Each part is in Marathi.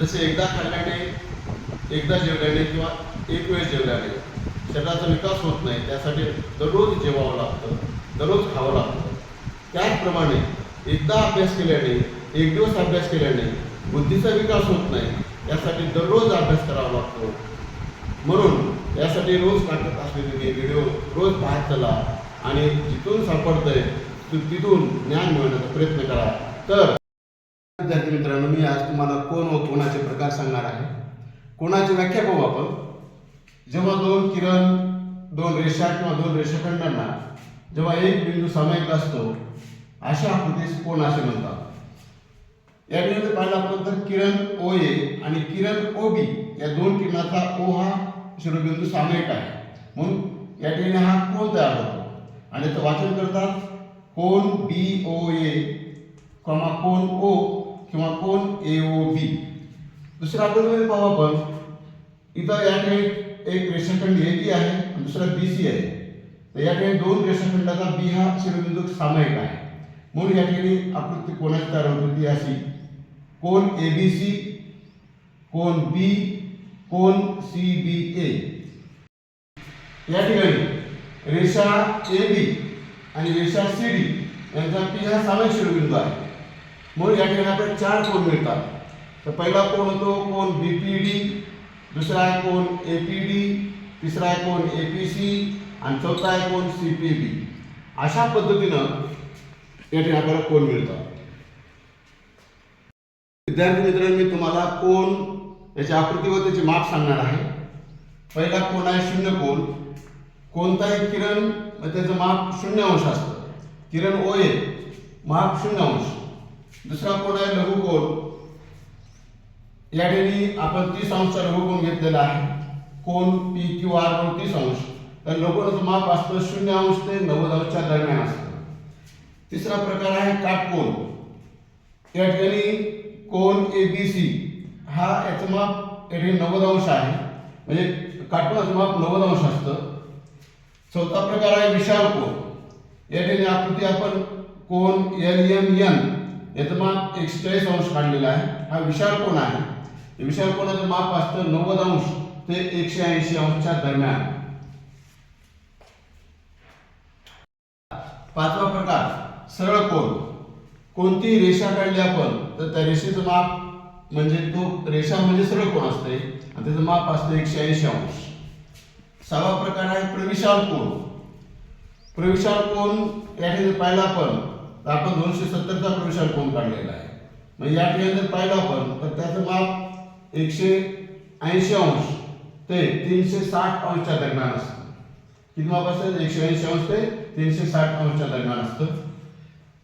जसे एकदा खाल्ल्याने एकदा जेवल्याने किंवा एक वेळ जेवल्याने शरीराचा विकास होत नाही त्यासाठी दररोज जेवावं लागतं दररोज खावं लागतं. त्याचप्रमाणे एकदा अभ्यास केल्याने एक दिवस अभ्यास केल्याने बुद्धीचा विकास होत नाही यासाठी दररोज अभ्यास करावा लागतो. म्हणून यासाठी रोज टाकत असलेले हे व्हिडिओ रोज पाहत चला आणि जिथून सापडतंय तिथून ज्ञान मिळवण्याचा प्रयत्न करा. तर विद्यार्थी मित्रांनो मी आज तुम्हाला कोण व कोणाचे प्रकार सांगणार आहे? कोणाची व्याख्या पाहू आपण? जेव्हा दोन किरण दोन रेषा किंवा दोन रेषाखंडांना जेव्हा एक बिंदू सामायिक असतो अशा आकृतीस कोण असे म्हणतात? या ठिकाणी पाहिलं आपण तर किरण ओ ए आणि किरण ओ बी या दोन किरणाचा ओ हा शिरोबिंदू सामायिक आहे. म्हणून या ठिकाणी हा कोण तयार होतो? आणि तो वाचन करतात कोण बी ओ ए कोण ओ किंवा कोण ए ओ बी दुसऱ्या आकृतीमध्ये पाहू आपण इथं या ठिकाणी एक रेषाखंड ए बी आहे आणि दुसरा बी सी आहे. तर या ठिकाणी दोन रेषाखंडाचा बी हा शिरोबिंदू सामायिक आहे. म्हणून या ठिकाणी आकृती कोणाची तयार होत होती? अशी कोण ए बी सी कोण बी कोण सी बी ए या ठिकाणी रेषा ए बी आणि रेषा सी डी यांचा पी हा सामायिक शिरोबिंदू आहे. म्हणून या ठिकाणी आपल्याला चार कोण मिळतात. तर पहिला कोण होतो? कोण बी पी डी दुसरा आहे कोण ए पी डी तिसरा आहे कोण ए पी सी आणि चौथा आहे कोण सी पी बी अशा पद्धतीनं या ठिकाणी आपल्याला कोण मिळतात? विद्यार्थी मित्रांनो मी तुम्हाला कोण याची आकृती व त्याचे माप सांगणार आहे. पहिला कोण आहे? शून्य कोण. कोणताही किरण त्याचं माप शून्य अंश असतं. किरण ओ ए माप शून्य अंश दुसरा कोण आहे लघुकोण या ठिकाणी आपण तीस अंशचा लघुकोण घेतलेला आहे. कोण पी क्यू आर कोण तीस अंश. तर लघुकोणाचं माप असतं शून्य अंश ते नव्वद अंशच्या दरम्यान असतं. तिसरा प्रकार आहे काटकोण या ठिकाणी कोण ए बी सी हा याचं माप या ठिकाणी नव्वद अंश आहे. म्हणजे काटकोणाचं माप नव्वद अंश असतं. चौथा प्रकार आहे विशाल कोण या ठिकाणी आकृती आपण कोण एल एम एन याचं माप एकशे अंश काढलेला आहे. हा विशाल कोण आहे? विशाल कोणाचं माप असतं नव्वद अंश ते एकशे ऐंशी अंशच्या दरम्यान. पाचवा प्रकार सरळ कोण कोणती रेषा काढली आपण तर त्या रेषेचं माप म्हणजे तो रेषा म्हणजे सरळ कोण असते आणि त्याचं माप असतं एकशे ऐंशी अंश. सहावा प्रकार आहे प्रविशाल कोण प्रविशाल कोण या ठिकाणी पाहिला आपण. तर आपण दोनशे सत्तरचा प्रविशाल कोण काढलेला आहे. म्हणजे या ठिकाणी जर पाहिलं आपण तर त्याचं माप एकशे ऐंशी अंश ते तीनशे साठ अंशच्या दरम्यान असतं. किती माप असतं? एकशे ऐंशी अंश ते तीनशे साठ अंशच्या दरम्यान असतं.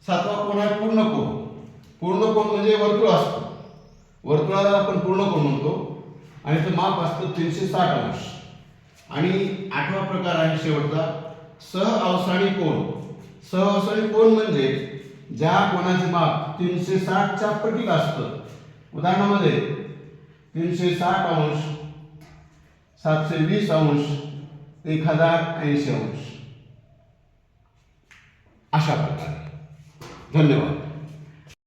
सातवा कोण आहे पूर्ण कोण पूर्ण कोण म्हणजे वर्तुळ असतं. वर्तुळाला आपण पूर्ण कोण म्हणतो. आणि ते माप असतं तीनशे साठ अंश. आणि आठवा प्रकार आहे शेवटचा. सह अवसाणी कोण सह कोण म्हणजे ज्या कोणाची माप तीनशे साठच्या पटीत असतं. उदाहरणामध्ये तीनशे साठ अंश सातशे वीस अंश एक हजार ऐंशी अंश. अशा प्रकारे. धन्यवाद.